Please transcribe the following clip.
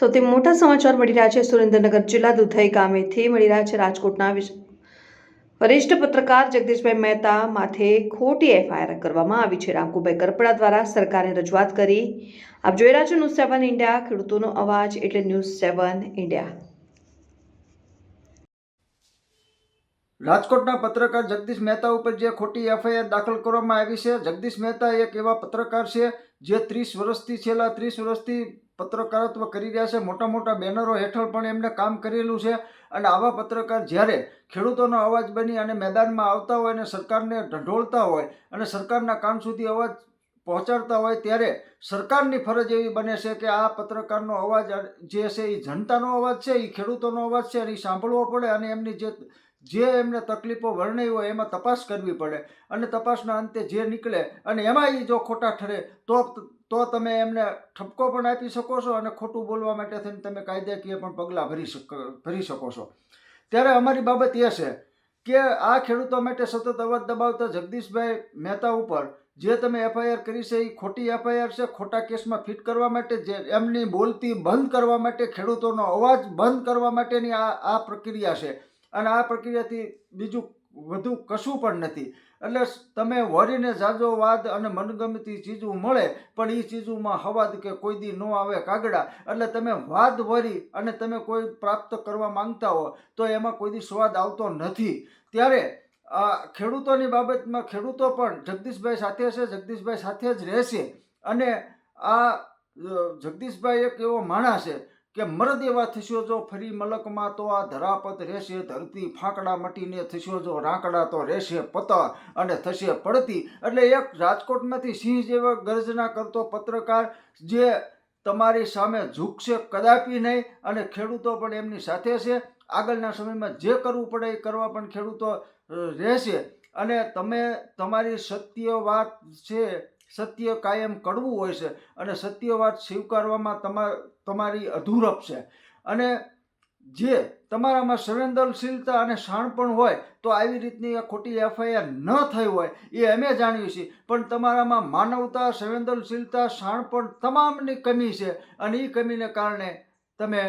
સૌથી મોટા સમાચાર મળી રહ્યા છે સુરેન્દ્રનગર જિલ્લા દુધઈ ગામેથી મળી રહ્યા છે રાજકોટના વરિષ્ઠ પત્રકાર જગદીશભાઈ મહેતા માથે ખોટી એફઆઈઆર કરવામાં આવી છે. રામકુભાઈ કરપડા દ્વારા સરકારે રજૂઆત કરી. આપ જોઈ રહ્યા છો ન્યૂઝ સેવન ઇન્ડિયા, ખેડૂતોનો અવાજ એટલે ન્યૂઝ સેવન ઇન્ડિયા. રાજકોટના પત્રકાર જગદીશ મહેતા ઉપર જે ખોટી એફઆઈઆર દાખલ કરવામાં આવી છે, જગદીશ મહેતા એક એવા પત્રકાર છે જે ત્રીસ વર્ષથી, છેલ્લા ત્રીસ વર્ષથી પત્રકારત્વ કરી રહ્યા છે. મોટા મોટા બેનરો હેઠળ પણ એમને કામ કરેલું છે અને આવા પત્રકાર જ્યારે ખેડૂતોનો અવાજ બની અને મેદાનમાં આવતા હોય અને સરકારને ઢંઢોળતા હોય અને સરકારના કાન સુધી અવાજ પહોંચાડતા હોય ત્યારે સરકારની ફરજ એવી બને છે કે આ પત્રકારનો અવાજ જે છે એ જનતાનો અવાજ છે, એ ખેડૂતોનો અવાજ છે અને એ સાંભળવો પડે અને એમની જે જે એમને તકલીફો વર્ણવી હોય એમાં તપાસ કરવી પડે અને તપાસના અંતે જે નીકળે અને એમાં એ જો ખોટા ઠરે, તો તો તમે એમને ઠપકો પણ આપી શકો છો અને ખોટું બોલવા માટે થઈને તમે કાયદાકીય પણ પગલાં ભરી શક, ભરી શકો છો. ત્યારે અમારી બાબત એ છે કે આ ખેડૂતો માટે સતત અવાજ દબાવતા જગદીશભાઈ મહેતા ઉપર જે તમે એફઆઈઆર કરી છે એ ખોટી એફઆઈઆર છે. ખોટા કેસમાં ફિટ કરવા માટે જે, એમની બોલતી બંધ કરવા માટે ખેડૂતોનો અવાજ બંધ કરવા માટેની આ આ પ્રક્રિયા છે. અને આ પ્રક્રિયાથી બીજું વધુ કશું પણ નથી. એટલે તમે વરીને જાજો વાદ અને મનગમતી ચીજો મળે, પણ એ ચીજોમાં હવાદ કે કોઈ દી ન આવે કાગડા. એટલે તમે વાદ વરી અને તમે કોઈ પ્રાપ્ત કરવા માંગતા હો, તો એમાં કોઈ દી સ્વાદ આવતો નથી. ત્યારે આ ખેડૂતોની બાબતમાં ખેડૂતો પણ જગદીશભાઈ સાથે છે, જગદીશભાઈ સાથે જ રહેશે. અને આ જગદીશભાઈ એક એવો માણસ છે કે મરદ એવા થશો જો ફરી મલકમાં તો આ ધરાપત રહેશે, ધરતી ફાંકડા મટીને થશો જો રાંકડા તો રહેશે પતર અને થશે પડતી. એટલે એક રાજકોટમાંથી સિંહ જેવા ગર્જના કરતો પત્રકાર જે તમારી સામે ઝૂકશે કદાપી નહીં અને ખેડૂતો પણ એમની સાથે છે. આગળના સમયમાં જે કરવું પડે એ કરવા પણ ખેડૂતો રહેશે. અને તમે, તમારી સત્ય વાત છે સત્ય કાયમ કડવું હોય છે અને સત્ય વાત સ્વીકારવામાં તમા, તમારી અધૂરપ છે. અને જે તમારામાં સંવેદનશીલતા અને શાણપણ હોય તો આવી રીતની આ ખોટી એફઆઈઆર ન થઈ હોય એ અમે જાણ્યું છે પણ તમારામાં માનવતા, સંવેદનશીલતા, શાણપણ તમામની કમી છે અને એ કમીને કારણે તમે